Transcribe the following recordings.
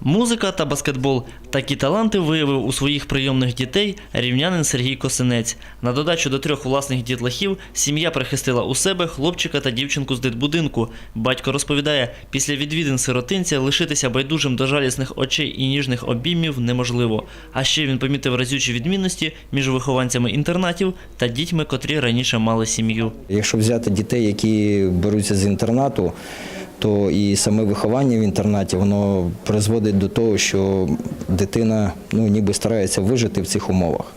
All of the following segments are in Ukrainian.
Музика та баскетбол такі таланти виявив у своїх прийомних дітей рівнянин Сергій Косинець. На додачу до трьох власних дітлахів сім'я прихистила у себе хлопчика та дівчинку з дитбудинку. Батько розповідає, після відвідин сиротинця лишитися байдужим до жалісних очей і ніжних обіймів неможливо. А ще він помітив разючі відмінності між вихованцями інтернатів та дітьми, котрі раніше мали сім'ю. Якщо взяти дітей, які беруться з інтернату, то і саме виховання в інтернаті воно призводить до того, що дитина ну, ніби старається вижити в цих умовах.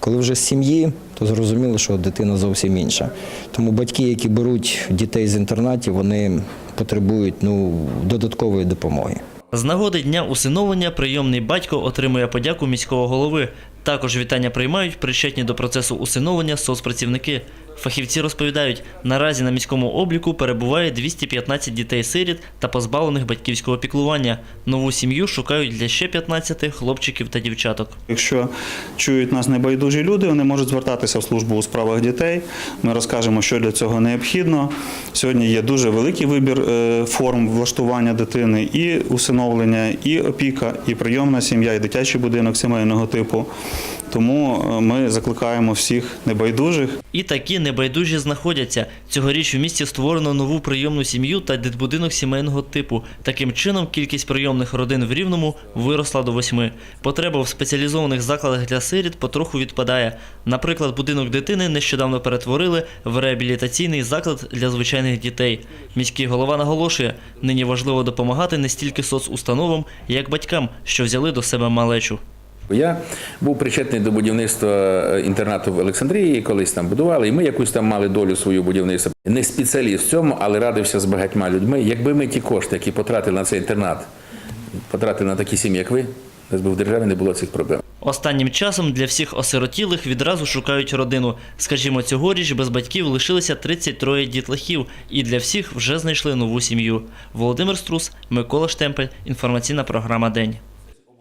Коли вже з сім'ї, то зрозуміло, що дитина зовсім інша. Тому батьки, які беруть дітей з інтернатів, вони потребують ну, додаткової допомоги. З нагоди дня усиновлення прийомний батько отримує подяку міського голови. Також вітання приймають причетні до процесу усиновлення соцпрацівники. Фахівці розповідають, наразі на міському обліку перебуває 215 дітей-сиріт та позбавлених батьківського піклування. Нову сім'ю шукають для ще 15 хлопчиків та дівчаток. Якщо чують нас небайдужі люди, вони можуть звертатися в службу у справах дітей. Ми розкажемо, що для цього необхідно. Сьогодні є дуже великий вибір е, форм влаштування дитини, і усиновлення, і опіка, і прийомна сім'я, і дитячий будинок сімейного типу. Тому е, ми закликаємо всіх небайдужих І такі небайдужі знаходяться. Цьогоріч у місті створено нову прийомну сім'ю та дитбудинок сімейного типу. Таким чином, кількість прийомних родин в Рівному виросла до восьми. Потреба в спеціалізованих закладах для сиріт потроху відпадає. Наприклад, будинок дитини нещодавно перетворили в реабілітаційний заклад для звичайних дітей. Міський голова наголошує, нині важливо допомагати не стільки соцустановам, як батькам, що взяли до себе малечу. Я був причетний до будівництва е, інтернату в Олександрії, колись там будували, і ми якусь там мали долю свою будівництва. Не спеціаліст в цьому, але радився з багатьма людьми. Якби ми ті кошти, які потратили на цей інтернат, потратили на такі сім'ї, як ви, десь би в державі не було цих проблем. Останнім часом для всіх осиротілих відразу шукають родину. Скажімо, цьогоріч без батьків лишилися 33 дітлахів, і для всіх вже знайшли нову сім'ю. Володимир Струс, Микола Штемпель. Інформаційна програма День.